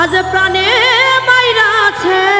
আজ প্রাণে মাইরা আছে।